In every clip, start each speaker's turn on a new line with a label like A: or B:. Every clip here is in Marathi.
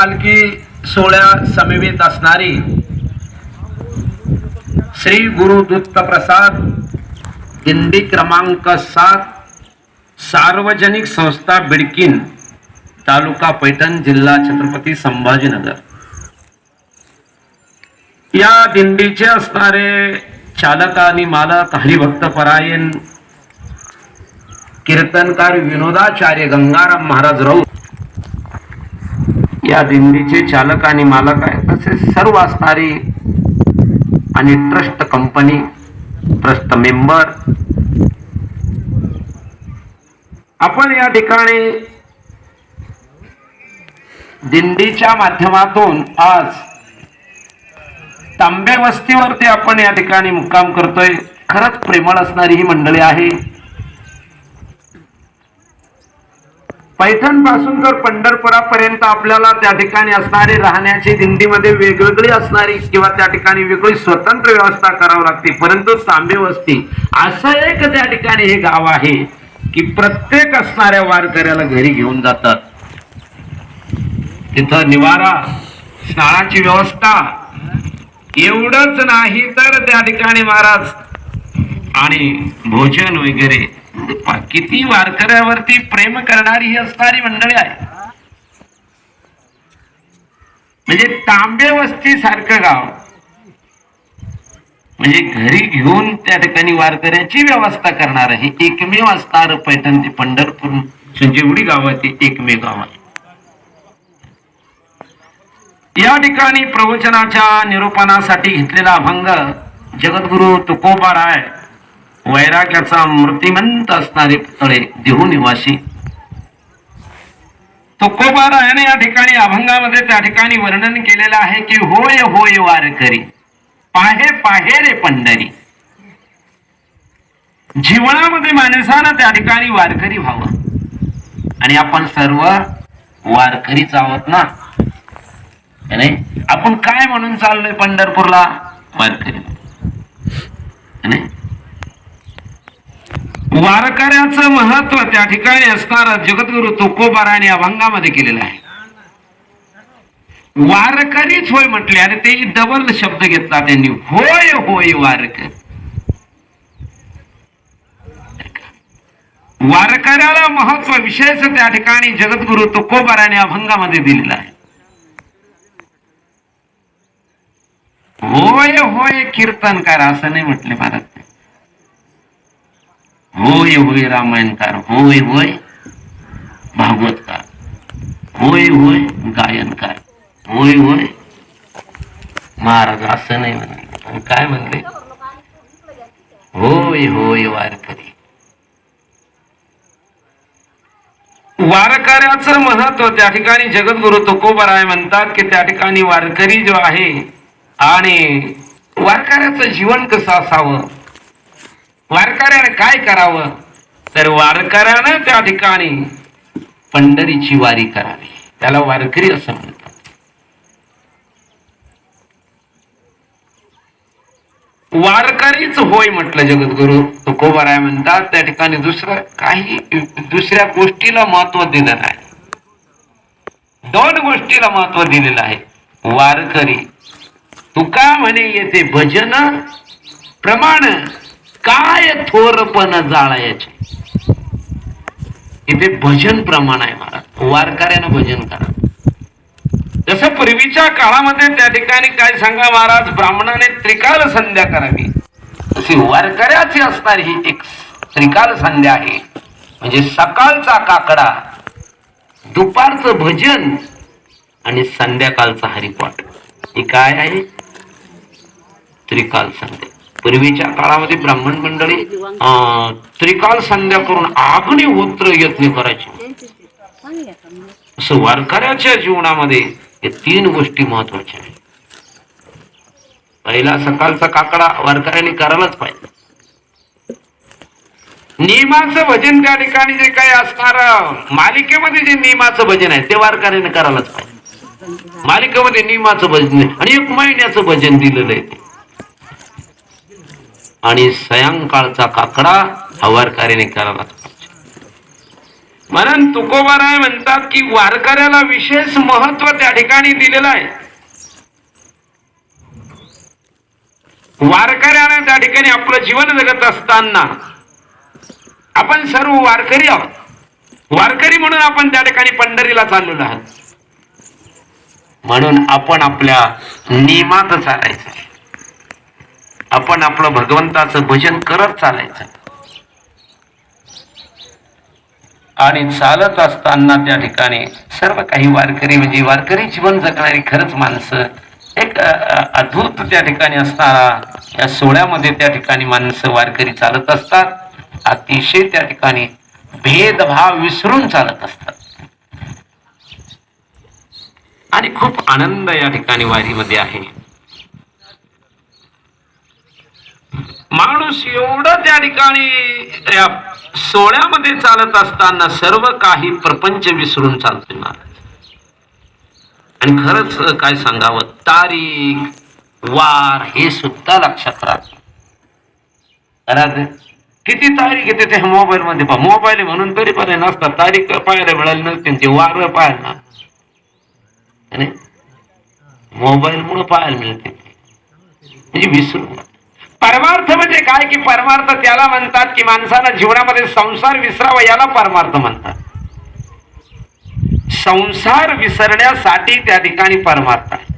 A: पालखी सोहळ्या समवेत असणारी श्री गुरु दत्त प्रसाद दिंडी क्रमांक सात सार्वजनिक संस्था बिडकीन तालुका पैठण जिल्हा छत्रपती संभाजीनगर. या दिंडीचे असणारे चालक आणि मालक हरिभक्त परायण कीर्तनकार विनोदाचार्य गंगाराम महाराज राऊत या दिंडीचे चालक आणि मालक आहेत. तसेच सर्व असणारी आणि ट्रस्ट कंपनी ट्रस्ट मेंबर आपण या ठिकाणी दिंडीच्या माध्यमातून आज तांबे वस्तीवरती आपण या ठिकाणी मुक्काम करतोय. खरंच प्रेमळ असणारी ही मंडळी आहे. पैठणपासून तर पंढरपुरापर्यंत आपल्याला त्या ठिकाणी असणारी राहण्याची दिंडीमध्ये वेगवेगळी असणारी किंवा त्या ठिकाणी वेगळी स्वतंत्र व्यवस्था करावी लागते परंतु तांबे वस्ती असं एक त्या ठिकाणी हे गाव आहे की प्रत्येक असणाऱ्या वारकऱ्याला घरी घेऊन जातात. तिथं निवारा स्नानाची व्यवस्था एवढंच नाही तर त्या ठिकाणी महाराज आणि भोजन वगैरे किती वारकऱ्यावरती प्रेम करणारी ही असणारी मंडळी आहे. म्हणजे तांबे वस्ती सारखं गाव. म्हणजे घरी घेऊन त्या ठिकाणी वारकऱ्याची व्यवस्था करणार आहे. एकमेव असणार पैठण ते पंढरपूर. म्हणजे जेवढी ते एकमेव गाव आहे या ठिकाणी प्रवचनाच्या निरूपणासाठी घेतलेला अभंग जगद्गुरु तुकोबा राय वैराग्याचा मूर्तिमंत असणारे पुतळे देहू निवासी. तुकोबा रायाने या ठिकाणी अभंगामध्ये त्या ठिकाणी वर्णन केलेलं आहे की होय होय वारकरी पाहे पाहे रे पंढरी. जीवनामध्ये माणसानं त्या ठिकाणी वारकरी व्हावं. आणि आपण सर्व वारकरीच आहोत ना? नाही आपण काय म्हणून चाललोय पंढरपूरला? वारकरी. वारकऱ्याचं महत्त्व त्या ठिकाणी असणारा जगद्गुरु तुकोबाराने अभंगामध्ये केलेलं आहे. वारकरीच होय म्हटले आणि ते डबल शब्द घेतला त्यांनी. होय होय वारकर. वारकऱ्याला महत्त्व विशेष त्या ठिकाणी जगद्गुरु तुकोबाराने अभंगामध्ये दिलेला आहे. होय होय कीर्तनकार असं नाही म्हटले महाराज होय होय रामायणकार होय होय भागवतकार होय होय गायनकार होय होय. महाराज असं नाही म्हणाले. काय म्हणले? होय होय वारकरी. वारकऱ्याचं महत्त्व त्या ठिकाणी जगद्गुरु तुकोबराय म्हणतात की त्या ठिकाणी वारकरी जो आहे आणि वारकऱ्याचं जीवन कसं असावं? वारकऱ्याने काय करावं? तर वारकऱ्यानं त्या ठिकाणी पंढरीची वारी करावी. त्याला वारकरी असं म्हणतात. वारकरीच होय म्हटलं जगद्गुरु. तुकोबाराय म्हणतात त्या ठिकाणी दुसरं काही दुसऱ्या गोष्टीला महत्त्व दिलं नाही. दोन गोष्टीला महत्त्व दिलेलं आहे. वारकरी. तुका म्हणे येते भजन प्रमाण काय थोरपण जाळायचे? इथे भजन प्रमाण आहे महाराज. वारकऱ्यानं भजन करा. जसं पूर्वीच्या काळामध्ये त्या ठिकाणी काय सांगा महाराज ब्राह्मणाने त्रिकाल संध्या करावी. तशी वारकऱ्याची असणारी ही एक त्रिकाल संध्या आहे. म्हणजे सकाळचा काकडा दुपारचं भजन आणि संध्याकाळचा हरिपाठ. हे काय आहे? त्रिकाल संध्या. पूर्वीच्या काळामध्ये ब्राह्मण मंडळी अं, त्रिकाल संध्या करून अग्निहोत्र यत्न करायचे. असं वारकऱ्याच्या जीवनामध्ये हे तीन गोष्टी महत्त्वाच्या आहेत. पहिला सकाळचा काकडा वारकऱ्याने करायलाच पाहिजे. नियमाचं भजन त्या ठिकाणी जे काही असणार मालिकेमध्ये जे नियमाचं भजन आहे ते वारकऱ्याने करायलाच पाहिजे. मालिकेमध्ये नियमाचं भजन आणि एक महिन्याचं भजन दिलेलं आहे आणि सायंकाळचा काकडा हा करायलाच पाहिजे म्हणून तुकोबाराय म्हणतात की वारकऱ्याला विशेष महत्त्व त्या ठिकाणी दिलेलं आहे. वारकऱ्याने त्या ठिकाणी आपलं जीवन जगत असताना आपण सर्व वारकरी आहोत. वारकरी म्हणून आपण त्या ठिकाणी पंढरीला चाललेलो आहोत. म्हणून आपण आपल्या नियमात चालायचं आपण आपलं भगवंताचं भजन करत चालायचं. आणि चालत असताना त्या ठिकाणी सर्व काही वारकरी म्हणजे वारकरी जीवन जगणारी खरंच माणसं एक अद्भुत त्या ठिकाणी असणारा या सोहळ्यामध्ये त्या ठिकाणी माणसं वारकरी चालत असतात. अतिशय त्या ठिकाणी भेदभाव विसरून चालत असतात. आणि खूप आनंद या ठिकाणी वारीमध्ये आहे. माणूस एवढं त्या ठिकाणी सोहळ्यामध्ये चालत असताना सर्व काही प्रपंच विसरून चालतोय महाराज आणि खरंच काय सांगावं? तारीख वार हे सुद्धा लक्षात राहत. राहते किती तारीख येते ते मोबाईल मध्ये पहा मोबाईल म्हणून तरी पण नसतात तारीख पाहायला मिळाली नसते ते वार पाहायला आणि मोबाईल मुळे पाहायला मिळते. म्हणजे विसरून. परमार्थ म्हणजे काय? की परमार्थ त्याला म्हणतात की माणसानं जीवनामध्ये संसार विसरावा याला परमार्थ म्हणतात. संसार विसरण्यासाठी त्या ठिकाणी परमार्थ आहे.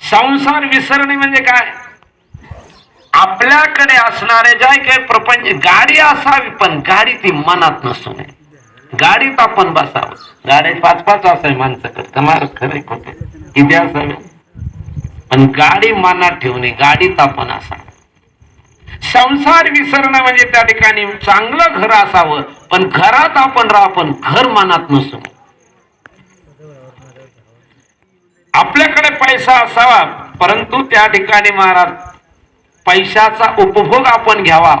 A: संसार विसरणे म्हणजे काय? आपल्याकडे असणारे ज्या काही प्रपंच गाडी असावी पण गाडी ती मनात नसू नये गाडीत आपण बसावं. गाडीत पाच पाच असावी माणसं तुम्हाला खरे खोटे. किती असावे? पण गाडी मनात ठेवणे गाडीत आपण असा. संसार विसरणं म्हणजे त्या ठिकाणी चांगलं घर असावं पण घरात आपण राहा पण घर मनात नसू. आपल्याकडे पैसा असावा परंतु त्या ठिकाणी महाराज पैशाचा उपभोग आपण घ्यावा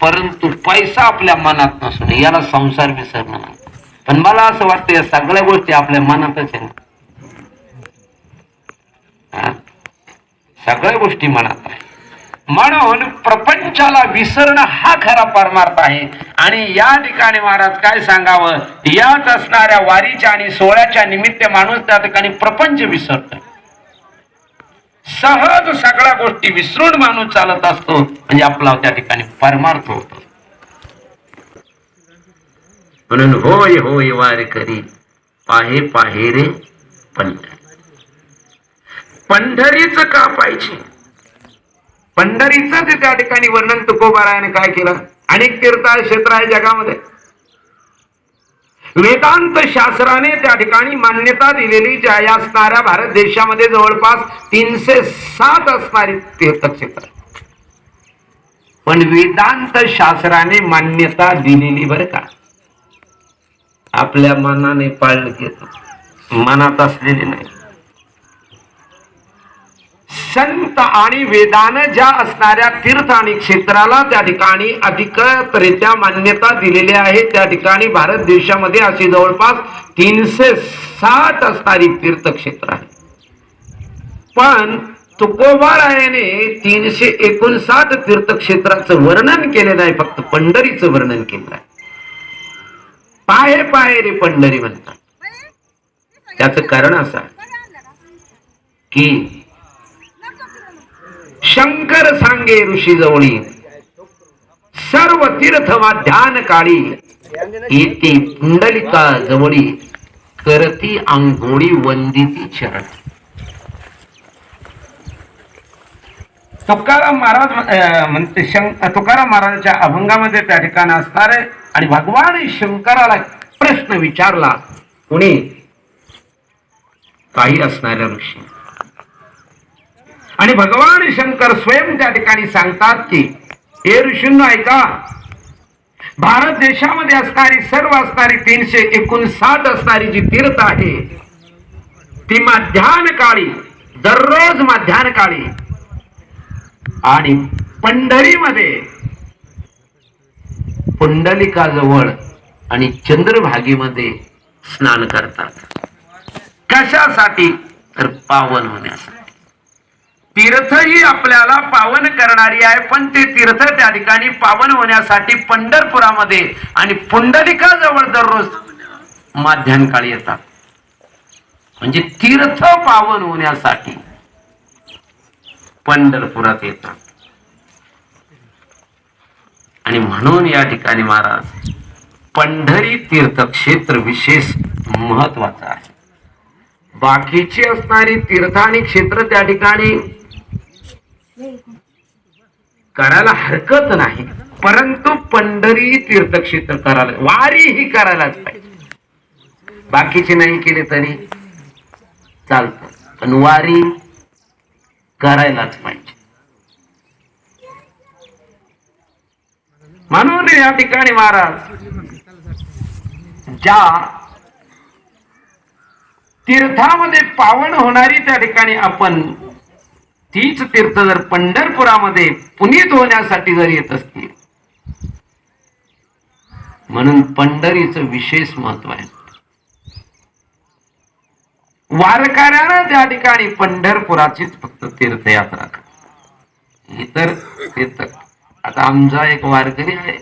A: परंतु पैसा आपल्या मनात नसून याला संसार विसरणं पण मला असं वाटतं या सगळ्या गोष्टी आपल्या मनातच आहे सगळ्या गोष्टी मनात आहे. म्हणून प्रपंचाला विसरणं हा खरा परमार्थ आहे. आणि या ठिकाणी महाराज काय सांगावं? याच असणाऱ्या वारीच्या आणि सोहळ्याच्या निमित्त माणूस त्या ठिकाणी प्रपंच विसरत. सहज सगळ्या गोष्टी विसरून माणूस चालत असतो. म्हणजे आपला त्या ठिकाणी परमार्थ होतो. म्हणून होय होय वार करी पाहे पाहे रे पंढरी पंढरीच का पाहिजे? पंढरीचं ते त्या ठिकाणी वर्णन तुकोबारायाने काय केलं? अनेक तीर्थ आहे क्षेत्र आहे जगामध्ये. वेदांत शास्त्राने त्या ठिकाणी मान्यता दिलेली ज्या या असणाऱ्या भारत देशामध्ये जवळपास तीनशे सात असणारी तीर्थक्षेत्र पण वेदांत शास्त्राने मान्यता दिलेली बरं का? आपल्या मनाने पाळलं घेत मनात असलेली नाही. संत आणि वेदानं ज्या असणाऱ्या तीर्थ आणि क्षेत्राला त्या ठिकाणी अधिकृतरित्या मान्यता दिलेली आहे त्या ठिकाणी भारत देशामध्ये अशी जवळपास तीनशे साठ असणारी तीर्थक्षेत्र आहे. पण तुकोबारायाने तीनशे एकोणसाठ तीर्थक्षेत्राचं वर्णन केलेलं आहे फक्त पंढरीचं वर्णन केलं आहे. पाहे पाहे रे पंढरी म्हणतात. त्याचं कारण असं की शंकर सांगे ऋषी जवळी. सर्व तीर्थ वा ध्यान काळी येते पुंडलिका जवळी. करती आंघोळी वंदिती चरण. तुकाराम महाराज म्हणते तुकाराम महाराजांच्या अभंगामध्ये त्या ठिकाणी असणार आहे आणि भगवान शंकराला प्रश्न विचारला कुणी? काही असणाऱ्या ऋषी. आणि भगवान शंकर स्वयं त्या ठिकाणी सांगतात की हे ऋषींना ऐका. भारत देशामध्ये असणारी सर्व असणारी तीनशे एकोणसाठ असणारी जी तीर्थ आहे ती माध्यान काळी दररोज माध्यान काळी आणि पंढरीमध्ये पुंडलिकाजवळ आणि चंद्रभागीमध्ये स्नान करतात. कशासाठी? तर पावन होण्यासाठी. तीर्थ ही आपल्याला पावन करणारी आहे पण ते तीर्थ त्या ठिकाणी पावन होण्यासाठी पंढरपुरामध्ये आणि पुंडलिकाजवळ दररोज माध्यान्काळी येतात. म्हणजे तीर्थ पावन होण्यासाठी पंढरपुरात येतात. आणि म्हणून या ठिकाणी महाराज पंढरी तीर्थक्षेत्र विशेष महत्वाचं आहे. बाकीची असणारी तीर्थ आणि क्षेत्र त्या ठिकाणी करायला हरकत नाही. परंतु पंढरी तीर्थक्षेत्र करायला वारी ही करायलाच पाहिजे. बाकीचे नाही केले तरी चालतं. पण वारी करायलाच पाहिजे. म्हणून या ठिकाणी महाराज ज्या तीर्थामध्ये पावन होणारी त्या ठिकाणी आपण तीच तीर्थ जर पंढरपुरामध्ये पुनीत होण्यासाठी जर येत असतील. म्हणून पंढरीचं विशेष महत्त्व आहे. वारकऱ्यानं त्या ठिकाणी पंढरपुराचीच फक्त तीर्थयात्रा इतर तीर्थ. आता आमचा एक वारकरी आहे.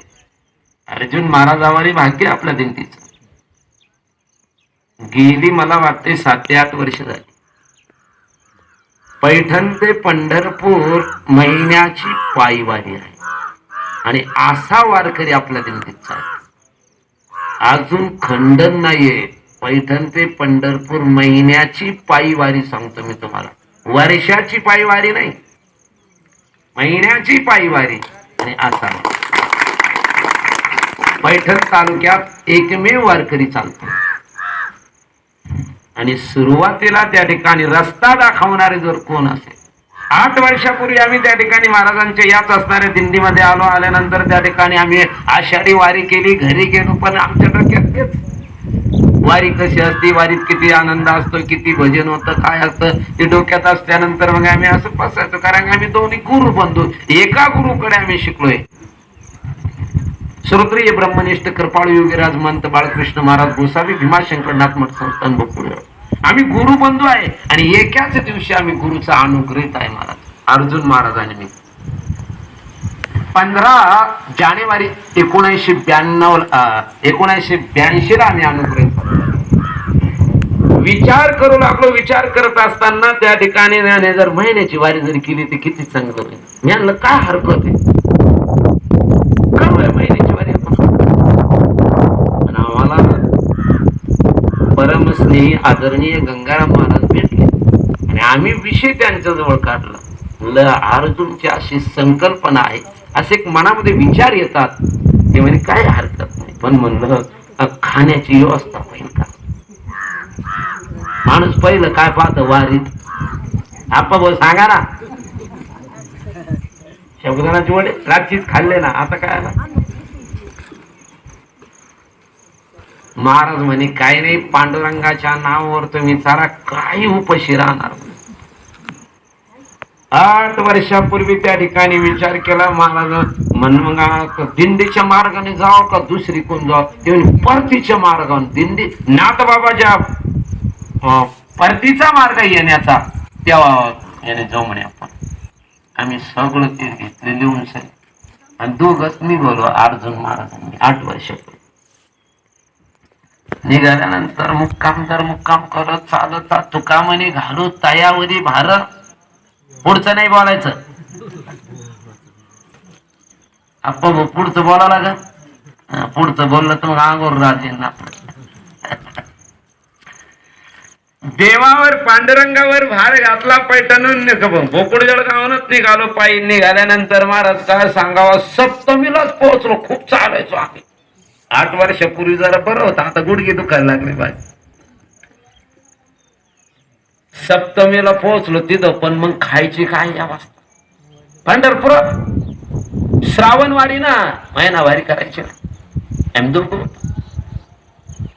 A: अर्जुन महाराजावारी भाग्य आपल्या दिंडीचं. गेली मला वाटते सात ते आठ वर्ष झाली. पैठण ते पंढरपूर महिन्याची पायवारी आहे. आणि असा वारकरी आपल्या दिंडीचा अजून खंडन नाहीये. पैठण ते पंढरपूर महिन्याची पायवारी सांगतो मी तुम्हाला. वर्षाची पायवारी नाही. महिन्याची पायवारी. आणि असा पैठण तालुक्यात एकमेव वारकरी चालतो. आणि सुरुवातीला त्या ठिकाणी रस्ता दाखवणारे जर कोण असेल आठ वर्षापूर्वी आम्ही त्या ठिकाणी महाराजांच्या याच असणाऱ्या दिंडीमध्ये आलो आल्यानंतर त्या ठिकाणी आम्ही आषाढी वारी केली घरी गेलो पण आमच्या डोक्यात तेच वारी कशी असते वारीत किती आनंद असतो किती भजन होतं काय असतं ते डोक्यात असल्यानंतर मग आम्ही असं बसायचो कारण आम्ही दोन्ही गुरु बंधू एका गुरुकडे आम्ही शिकलोय. श्रोत्रिय ब्रह्मनिष्ठ कृपाळू योगीराज मंत बाळकृष्ण महाराज गोसावी भीमाशंकर नाथमठ संस्थान बकुळे आम्ही गुरु बंधू आहे आणि एकाच दिवशी आम्ही गुरुचा अनुग्रहित आहे महाराज. अर्जुन महाराजांनी. मी पंधरा जानेवारी एकोणीसशे ब्याण्णव एकोणीसशे ब्याऐंशी ला आम्ही अनुग्रहित विचार करू लागलो विचार करत असताना त्या ठिकाणी ज्ञाने जर महिन्याची वारी जरी केली तर किती चांगलं होईल. मी काय हरकत आहे? महिन्याची वारी आपण पण आम्हाला परमस्नेही आदरणीय गंगाराम महाराज भेटले. आणि आम्ही विषय त्यांच्या जवळ काढला. ल अर्जुनची अशी संकल्पना आहे असे एक मनामध्ये विचार येतात. ते म्हणे काय हरकत नाही पण म्हणलं खाण्याची व्यवस्था होईल का? माणूस पहिलं काय पाहत? वारीत. आपा भाऊ सांगा ना. शब्दानाचे वडे रात्रीच खाल्ले ना. आता काय आला? महाराज म्हणे काही नाही पांडुरंगाच्या नावावर तुम्ही सारा काही उपशी राहणार आठ वर्षापूर्वी त्या ठिकाणी विचार केला महाराज म्हण दिंडीच्या मार्गाने जाव का दुसरी कोण जाव ते परतीच्या मार्गाने दिंडी नाथबाबाच्या अं, परतीचा मार्ग येण्याचा. तेव्हा याने जाऊ म्हणे आपण. आम्ही सगळं ते घेतले लिहून सर. आणि दोघच निघालो अर्जुन महाराजांनी आठ वर्षापूर्वी. निघाल्यानंतर मुक्काम तर मुक्काम करत चालत तुका घालू तयावरी भार. पुढचं नाही बोलायचं. अप्पा पुढचं बोला लागा पुढचं बोललं तर मग अंगोर राजेंना देवावर पांडुरंगावर भार घातला पैठणून भोकुड जळगावूनच निघालो पायी. निघाल्यानंतर महाराज काय सांगावा? सप्तमीलाच पोहोचलो. खूप चालायचो आम्ही. आठ वर्षापूर्वी जरा बरं होतं. आता गुडघे दुखायला लागले बाय सप्तमीला पोहोचलो तिथं पण मग खायची काय अवस्था? पंढरपूर? श्रावणवाडी ना महिनावारी करायची. ना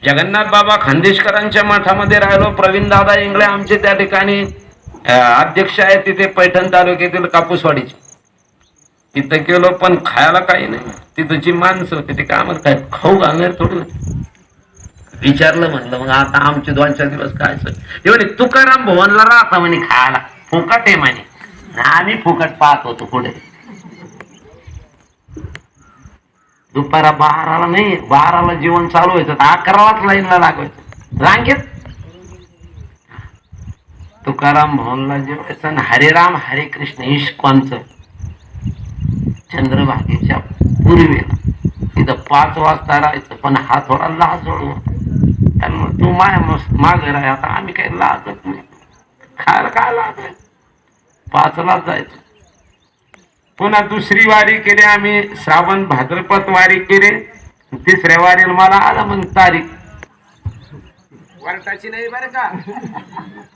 A: जगन्नाथ बाबा खानदेशकरांच्या मठामध्ये राहिलो. प्रवीण दादा इंगळे आमचे त्या ठिकाणी अध्यक्ष आहेत तिथे पैठण तालुक्यातील कापूसवाडीचे. तिथं गेलो पण खायला काही नाही. तिथंची माणसं होती ते काय म्हणत काय खाऊ घालणार थोडं विचारलं म्हणलं मग आता आमचे दोन चार दिवस काय ते म्हणे तुकाराम भवनला राहता म्हणे खायला. फुकट आहे म्हणे. आम्ही फुकट पाहत होतो पुढे. दुपारा बाराला नाही बाराला जीवन चालू व्हायचं तर अकरालाच लाईनला लागायचं. रांगेत. तुकाराम भवनला जेवायचं आणि हरिराम हरे कृष्ण इश्कॉनचं चंद्रभागेच्या पूर्वेला. तिथं पाच वाजता राहायचं पण हा थोडा लाजोड होता त्यामुळे तू माय मागे राह आता आम्ही काही लाजत नाही. खायला काय लाजायचं पाचलाच जायचं. पुन्हा दुसरी वारी केली आम्ही श्रावण भाद्रपद वारी केली. तिसऱ्या वारीला मला आला मग तारीख.
B: वरटाची नाही बरं का?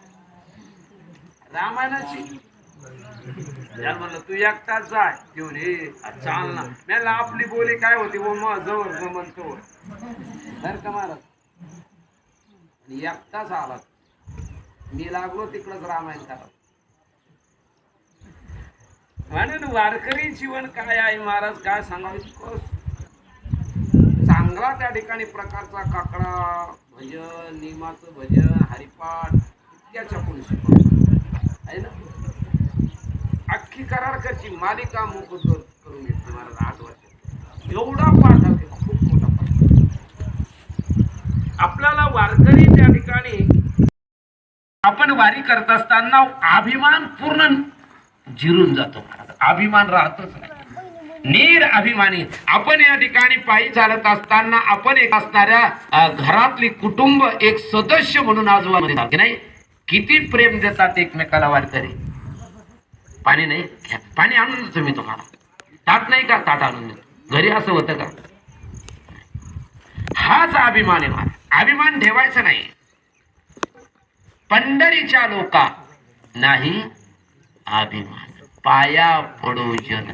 B: रामायणाची त्याला म्हणलं तू एकटाच जाय घेऊन ये चाल ना. मला आपली बोली काय होती? वो मग जवळ ग म्हणतो बर का महाराज? आणि एकटाच आला मी लागलो तिकडच रामायण करा म्हणून वारकरी जीवन काय आहे महाराज? काय सांगावं चांगला त्या ठिकाणी प्रकारचा काकडा भजन निमाचं भजन हरिपाठ इतक्याच्या कोणी शिकवलं. आहे ना? अख्खी करारकरची मालिका मोकत करून घेतली महाराज आठ वर्ष एवढा पाठ आहे खूप मोठा पाठ आपल्याला वारकरी त्या ठिकाणी
A: आपण वारी करत असताना अभिमान पूर्ण जिरून जातो. अभिमान राहतच नाही. नीर अभिमानी. आपण या ठिकाणी पायी चालत असताना आपण एक असणाऱ्या घरातली कुटुंब एक सदस्य म्हणून आजूबाजूला की नाही किती प्रेम देतात एकमेकाला वारकरी. पाणी नाही घ्या. पाणी आणून देतो मी तुम्हाला. ताट नाही का ताट आणून देतो? घरी असं होतं का? हाच अभिमान आहे मला अभिमान ठेवायचा नाही. पंढरीच्या लोका नाही अभिमान. पाया पडू जन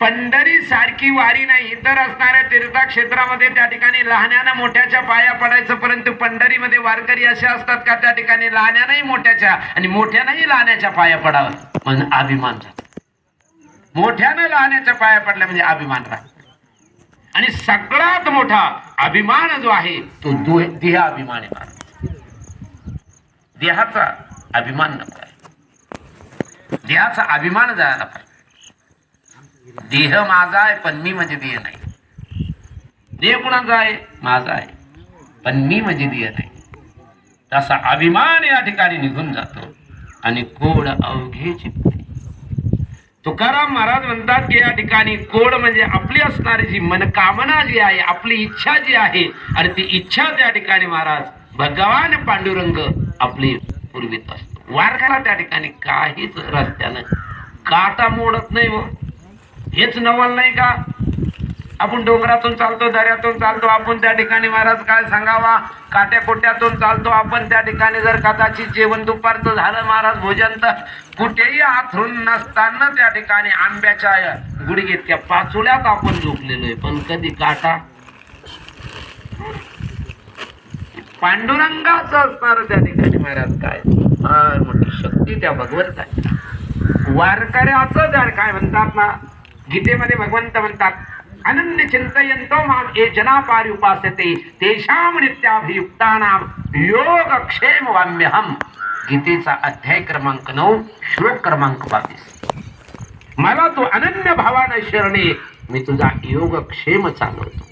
A: पंढरी सारखी वारी नाही. इतर असणाऱ्या तीर्थक्षेत्रामध्ये त्या ठिकाणी लहान्यानं मोठ्याच्या पाया पडायचं परंतु पंढरीमध्ये वारकरी असे असतात का त्या ठिकाणी लहान्यानंही मोठ्याच्या आणि मोठ्यानंही लहान्याच्या पाया पडावं? म्हणजे अभिमान झाला मोठ्यानं लहान्याच्या पाया पडल्या म्हणजे अभिमान राहत. आणि सगळ्यात मोठा अभिमान जो आहे तो दो- देह अभिमान आहे देहाचा अभिमान नको आहे. देहाचा अभिमान जायला पाहिजे देह माझा आहे पण मी म्हणजे देह नाही. देह कुणाचा आहे? माझा आहे. पण मी म्हणजे देह नाही. तसा अभिमान या ठिकाणी निघून जातो आणि कोड अवघे चिपते तुकाराम महाराज म्हणतात की या ठिकाणी कोड म्हणजे आपली असणारी जी मनकामना जी आहे आपली इच्छा जी आहे आणि ती इच्छा त्या ठिकाणी महाराज भगवान पांडुरंग आपली पूर्वीत असतो. वारकाला त्या ठिकाणी काहीच रस्त्यानं काटा मोडत नाही हो. हेच नवल नाही का? आपण डोंगरातून चालतो दऱ्यातून चालतो आपण त्या ठिकाणी महाराज काय सांगावा? काट्या कोट्यातून चालतो आपण त्या ठिकाणी जर कदाचित जेवण दुपारचं झालं महाराज भोजन तर कुठेही आथरून नसताना त्या ठिकाणी आंब्याच्या गुडघेत त्या पाचोल्यात आपण झोपलेलो आहे. पण कधी काटा? पांडुरंगाच असणार त्या ठिकाणी महाराज काय? फार मोठी शक्ती त्या भगवंत आहे वारकऱ्याचं त्या काय म्हणतात ना? गीतेमध्ये भगवंत म्हणतात अनन्य चिंतयंतो माम ए जनापारी उपासते तेषाम नित्याभियुक्तानाम योगक्षेम वाम्यहम गीतेचा अध्याय क्रमांक नऊ श्लोक क्रमांक बावीस. मला तू अनन्य भावानं शरणे मी तुझा योगक्षेम चालवतो.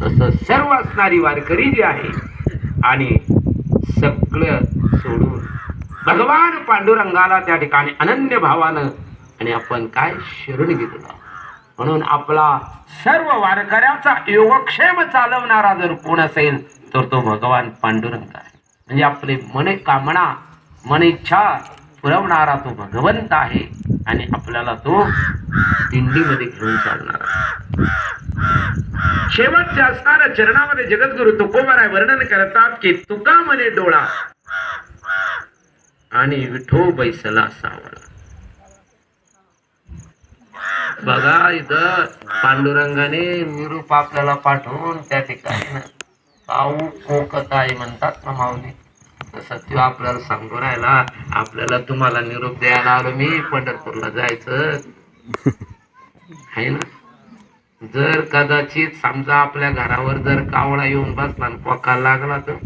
A: तसं सर्व असणारी वारकरी जी आहे आणि सगळं सोडून भगवान पांडुरंगाला त्या ठिकाणी अनन्य भावानं आणि आपण काय शरण घेतलं म्हणून आपला सर्व वारकऱ्याचा योगक्षेम चालवणारा जर कोण असेल तर तो भगवान पांडुरंग आहे. म्हणजे आपले मन कामना मन इच्छा पुरवणारा तो भगवंत आहे आणि आपल्याला तो दिंडीमध्ये घेऊन चालणार शेवटच्या असणाऱ्या चरणामध्ये जगद्गुरु तुकोबाराय वर्णन करतात की तुका म्हणे डोळा आणि विठो बैसला सावळा बघा इथं पांडुरंगाने निरूप आपल्याला पाठवून त्या ठिकाणी ना पाऊ कोकत आहे म्हणतात ना माऊली. तसं तो आपल्याला सांगू राहिला आपल्याला तुम्हाला निरूप द्यायला आलो मी पंढरपूरला जायचं. आहे ना? जर कदाचित समजा आपल्या घरावर जर कावळा येऊन बसला आणि पोका लागला तर?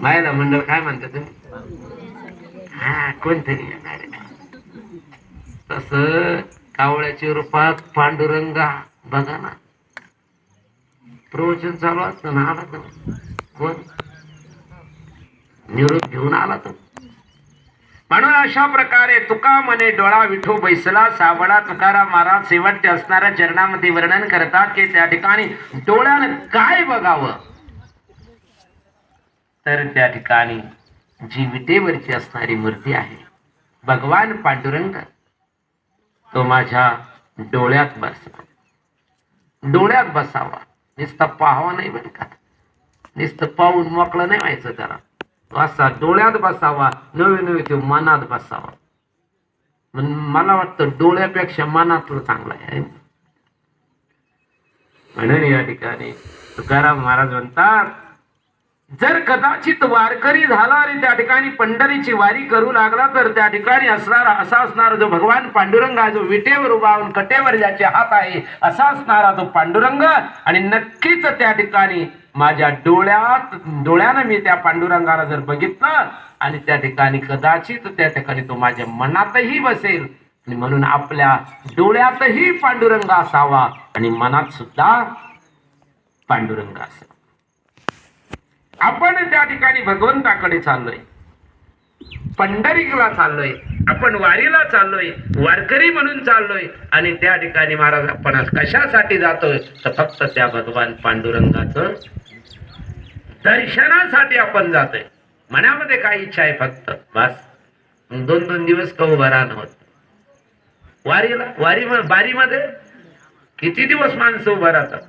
A: मायला मंडळ काय म्हणते तुम्ही? हा कोणतरी येणार तस कावळ्याच्या रूपात पांडुरंगा बघा ना. प्रवचन चालू असतं ना आला तर. कोण? निरोप घेऊन आला तो म्हणून अशा प्रकारे तुका मने डोळा विठू बैसला सावळा तुकाराम महाराज शेवटचे असणाऱ्या चरणामध्ये वर्णन करतात की त्या ठिकाणी डोळ्यानं काय बघावं? तर त्या ठिकाणी जी विटेवरची असणारी मूर्ती आहे. भगवान पांडुरंग. तो माझ्या डोळ्यात बसावा डोळ्यात बसावा. नुसतं पाहावा नाही बरं का? नुसतं पाहून मोकळं नाही व्हायचं त्याला. तो असा डोळ्यात बसावा नवे नवे तो मनात बसावा. म्हण मला वाटतं डोळ्यापेक्षा मनातलं चांगलं आहे. म्हणून या ठिकाणी तुकाराम महाराज म्हणतात जर कदाचित वारकरी झाला आणि त्या ठिकाणी पंढरीची वारी करू लागला तर त्या ठिकाणी असणारा असा असणारा जो भगवान पांडुरंग आहे जो विटेवर उभावून कटेवर ज्याचे हात आहे असा असणारा तो पांडुरंग आणि नक्कीच त्या ठिकाणी माझ्या डोळ्यात डोळ्यानं मी त्या पांडुरंगाला जर बघितलं आणि त्या ठिकाणी कदाचित त्या ठिकाणी तो माझ्या मनातही बसेल आणि म्हणून आपल्या डोळ्यातही पांडुरंग असावा आणि मनात सुद्धा पांडुरंग असावा. आपण त्या ठिकाणी भगवंताकडे चाललोय पंढरीला चाललोय आपण वारीला चाललोय वारकरी म्हणून चाललोय आणि त्या ठिकाणी महाराज आपण कशासाठी जातोय? तर फक्त त्या भगवान पांडुरंगाचं दर्शनासाठी आपण जातोय. मनामध्ये काय इच्छा आहे फक्त बस. दोन दोन दिवस का भरान होत? वारीला वारी बारीमध्ये किती दिवस माणसं उभं राहतात?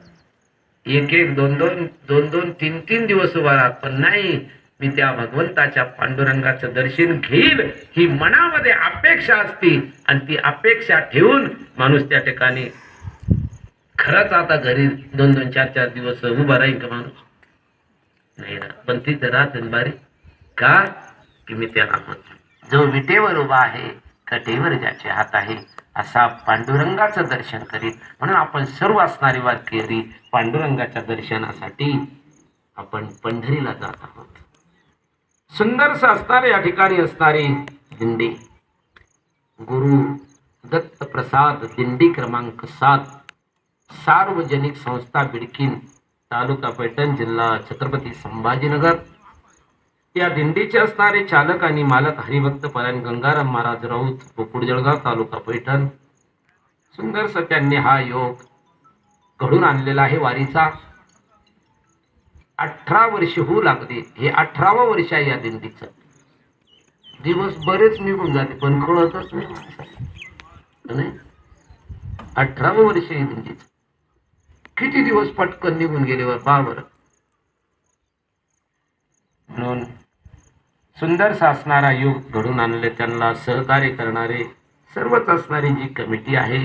A: एक एक दोन दोन दोन दोन तीन तीन दिवस उभा राहत पण नाही मी त्या भगवंताच्या पांडुरंगाचं दर्शन घेईल ही मनामध्ये अपेक्षा असती. आणि ती अपेक्षा ठेवून माणूस त्या ठिकाणी खरंच आता घरी दोन दोन चार चार दिवस उभा राहील का माणूस? नाही ना. पण तिथं राहत बारी का? की मी त्याला म्हणतो. जो विटेवर उभा आहे कटेवर ज्याचे हात आहे असा पांडुरंगाचं दर्शन करीत म्हणून आपण सर्व असणारी वारकरी पांडुरंगाच्या दर्शनासाठी आपण पंढरीला जात आहोत. सुंदरस असणारे या ठिकाणी असणारी दिंडी. गुरु दत्त प्रसाद दिंडी क्रमांक सात सार्वजनिक संस्था बिडकीन तालुका पैठण जिल्हा छत्रपती संभाजीनगर. या दिंडीचे असणारे चालक आणि मालक हरिभक्त परायण गंगाराम महाराज राऊत गोकुळ जळगाव तालुका पैठण. सुंदर सत्यांनी हा योग घडून आणलेला आहे वारीचा. अठरा वर्ष होऊ लागली. हे अठरावं वर्ष आहे या दिंडीचं. दिवस बरेच निघून जाते पण कळतच नाही. अठरावं वर्ष आहे दिंडीचं. किती दिवस पटकन निघून गेले पहा बरं म्हणून सुंदर असणारा युग घडून आणले त्यांना. सहकार्य करणारे सर्वच असणारी जी कमिटी आहे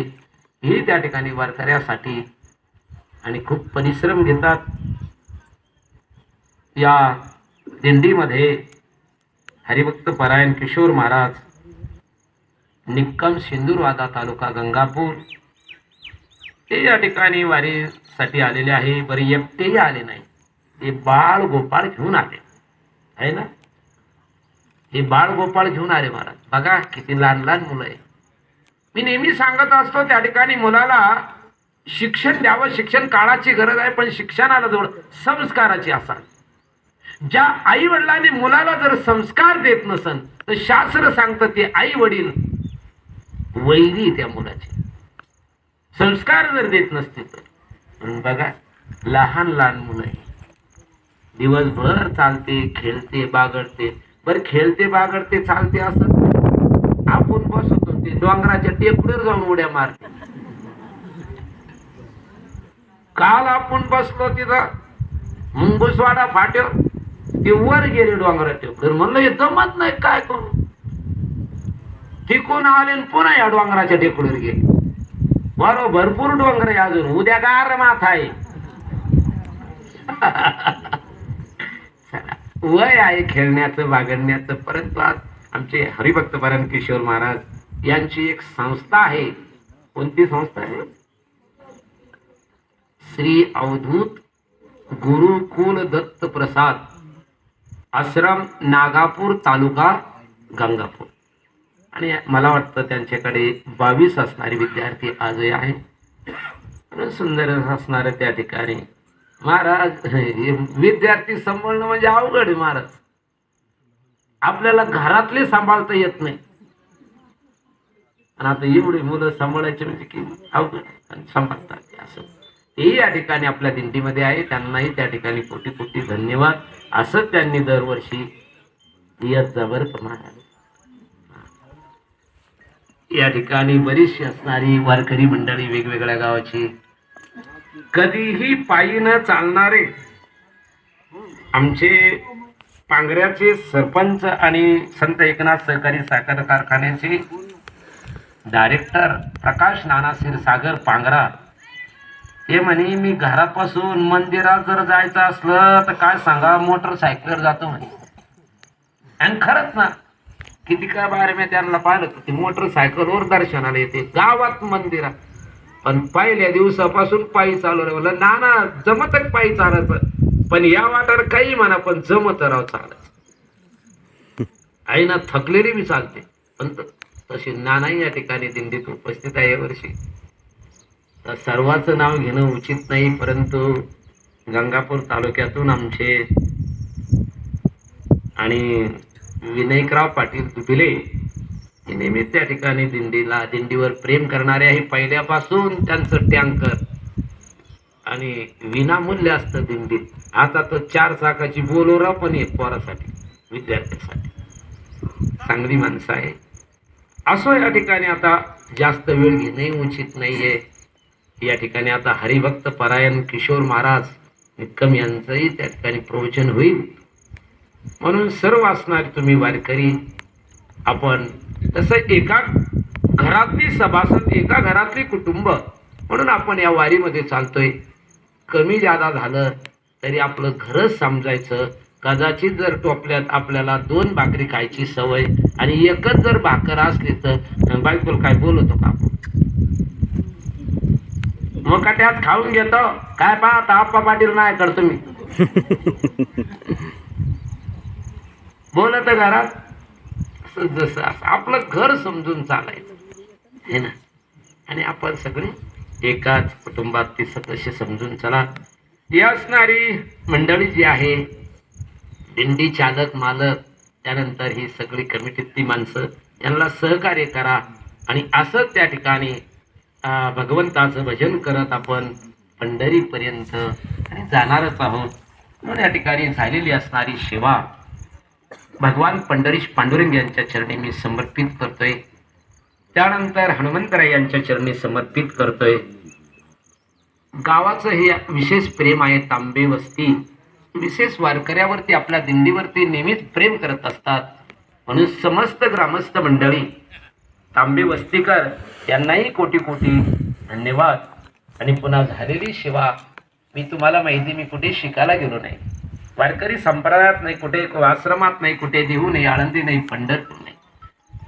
A: ही त्या ठिकाणी वारकऱ्यासाठी आणि खूप परिश्रम घेतात. या दिंडीमध्ये हरिभक्त परायण किशोर महाराज निक्कम सिंदूरवादा तालुका गंगापूर ते या ठिकाणी वारीसाठी आलेले आहे. बरे एकटेही आले नाही. ते बाळ गोपाळ घेऊन आले. आहे ना? हे बाळ गोपाळ घेऊन आले महाराज. बघा किती लहान लहान मुलं आहे. मी नेहमी सांगत असतो त्या ठिकाणी मुलाला शिक्षण द्यावं शिक्षण काळाची गरज आहे पण शिक्षणाला जवळ संस्काराची असावी ज्या आई वडिलांनी मुलाला जर संस्कार देत नसन तर शास्त्र सांगतं ते आई वडील वैरी त्या मुलाचे. संस्कार जर देत नसते तर. बघा लहान लहान मुलं आहे दिवसभर चालते खेळते बागडते. बर खेळते बागडते चालते असत आपण बसतो ते डोंगराच्या टेकडीवर जाऊन उड्या मारते. काल आपण बसलो तिथं मुंगुसवाडा फाट्यो ते वर गेले डोंगरा टेकडीवर म्हणलं हे जमत नाही काय करू? तिकून आले पुन्हा या डोंगराच्या टेकडीवर गेले. बरो भरपूर डोंगर आहे अजून. उद्या गार माथा आहे. वय आहे खेळण्याचं वागण्याचं. परंतु आज आमचे हरिभक्त परम किशोर महाराज यांची एक संस्था आहे. कोणती संस्था आहे? श्री अवधूत गुरुकुल दत्त प्रसाद आश्रम नागापूर तालुका गंगापूर. आणि मला वाटतं त्यांच्याकडे बावीस असणारे विद्यार्थी आजही आहेत. सुंदर असणारे त्या ठिकाणी महाराज विद्यार्थी सांभाळणं म्हणजे अवघड आहे महाराज. आपल्याला घरातले सांभाळता येत नाही. आणि आता एवढी मुलं सांभाळायची म्हणजे की अवघड सांभाळतात असं. तेही या ठिकाणी आपल्या दिंडीमध्ये आहे. त्यांनाही त्या ठिकाणी कोटी कोटी धन्यवाद. असं त्यांनी दरवर्षी येत जा महाराज या ठिकाणी बरीचशी असणारी वारकरी मंडळी वेगवेगळ्या गावाची कधीही पायी न चालणारे आमचे पांगऱ्याचे सरपंच आणि संत एकनाथ सहकारी साखर कारखान्याचे डायरेक्टर प्रकाश नाना क्षीरसागर पांगरा ते म्हणे मी घरापासून मंदिरात जर जायचं असलं तर काय सांगा मोटरसायकलवर जातो म्हणे. आणि खरंच ना किती काय बाहेर मी त्यांना पाहिलं तर ते मोटरसायकलवर दर्शनाला येते गावात मंदिरात. पण पहिल्या दिवसापासून पायी चालू म्हणलं ना ना जमत पायी चालायचं? पण या वाटार काही म्हणा पण जमत राव चालायचं. आई ना थकलेली मी चालते. पण तशी नानाही या ठिकाणी दिंडीत उपस्थित आहे यावर्षी तर सर्वांचं नाव घेणं उचित नाही परंतु गंगापूर तालुक्यातून आमचे आणि विनायकराव पाटील दुबिले हे नेहमी त्या ठिकाणी दिंडीला दिंडीवर प्रेम करणारे आहे पहिल्यापासून त्यांचं टँकर. आणि विनामूल्य असतं दिंडीत. आता तर चार चाकाची बोलोरा पण आहे पोरासाठी विद्यार्थ्यासाठी. चांगली माणसं आहे. असो या ठिकाणी आता जास्त वेळ घेणंही उचित नाहीये. या ठिकाणी आता हरिभक्त परायण किशोर महाराज निक्कम यांचंही त्या ठिकाणी प्रवचन होईल. म्हणून सर्व असणारे तुम्ही वारकरी आपण तसं एका घरातली सभासद एका घरातली कुटुंब म्हणून आपण या वारीमध्ये चालतोय. कमी जादा झालं तरी आपलं घरच समजायचं. कदाचित जर टोपल्यात आपल्याला दोन भाकरी खायची सवय आणि एकच जर भाकर असली तर बायकोला काय बोलतो का मग का त्यात खाऊन घेतो? काय पाहता आप्पा पाटील नाही करतो मी बोलत घरात. जसं असं आपलं घर समजून चालायचं. हे ना? आणि आपण सगळे एकाच कुटुंबात ती सदस्य समजून चला. ही असणारी मंडळी जी आहे दिंडी चालक मालक त्यानंतर ही सगळी कमिटीतली माणसं यांना सहकार्य करा. आणि असं त्या ठिकाणी भगवंताचं भजन करत आपण पंढरीपर्यंत आणि जाणारच आहोत. म्हणून या ठिकाणी झालेली असणारी सेवा भगवान पंढरीश पांडुरंग यांच्या चरणी मी समर्पित करतोय. त्यानंतर हनुमंतराय यांच्या चरणी समर्पित करतोय. गावाचं हे विशेष प्रेम आहे तांबे वस्ती. विशेष वारकऱ्यावरती आपल्या दिंडीवरती नेहमीच प्रेम करत असतात. म्हणून समस्त ग्रामस्थ मंडळी तांबे वस्तीकर यांनाही कोटी कोटी धन्यवाद. आणि पुन्हा झालेली शिवा मी तुम्हाला माहिती मी कुठे शिकायला गेलो नाही. वारकरी संप्रदायात नाही कुठे आश्रमात नाही कुठे देऊ नाही आळंदी नाही पंढरपूर नाही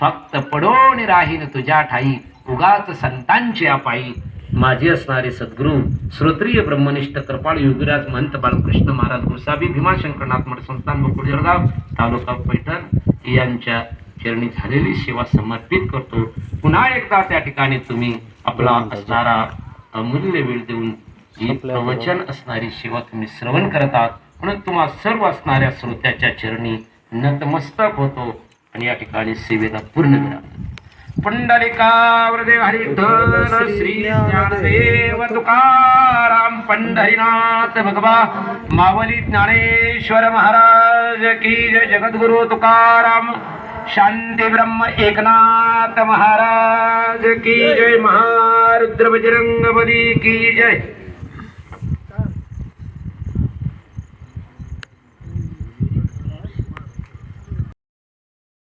A: फक्त पडोन राहीन तुझ्या ठाई उगाच संतांची पायी माझी असणारे सद्गुरू श्रोत्रिय ब्रह्मनिष्ठ कृपाळ योगीराज महंत बालकृष्ण महाराज गोसावी भीमाशंकरनाथ मठ संस्थान गोकुळ जळगाव तालुका पैठण यांच्या चरणी झालेली सेवा समर्पित करतो पुन्हा एकदा त्या ठिकाणी तुम्ही आपला असणारा अमूल्य वेळ देऊन प्रवचन असणारी सेवा तुम्ही श्रवण करत आहात म्हणून तुम्हा सर्व असणाऱ्या श्रोत्याच्या चरणी नतमस्तक होतो आणि या ठिकाणी सेवेला पूर्ण विराम पुंडलिकावरदेव हरिठल श्री ज्ञानदेव तुकाराम पंढरीनाथ भगवा मावली ज्ञानेश्वर महाराज की जय जगद्गुरु तुकाराम शांती ब्रह्म एकनाथ महाराज की जय महारुद्र बजरंग बली की जय.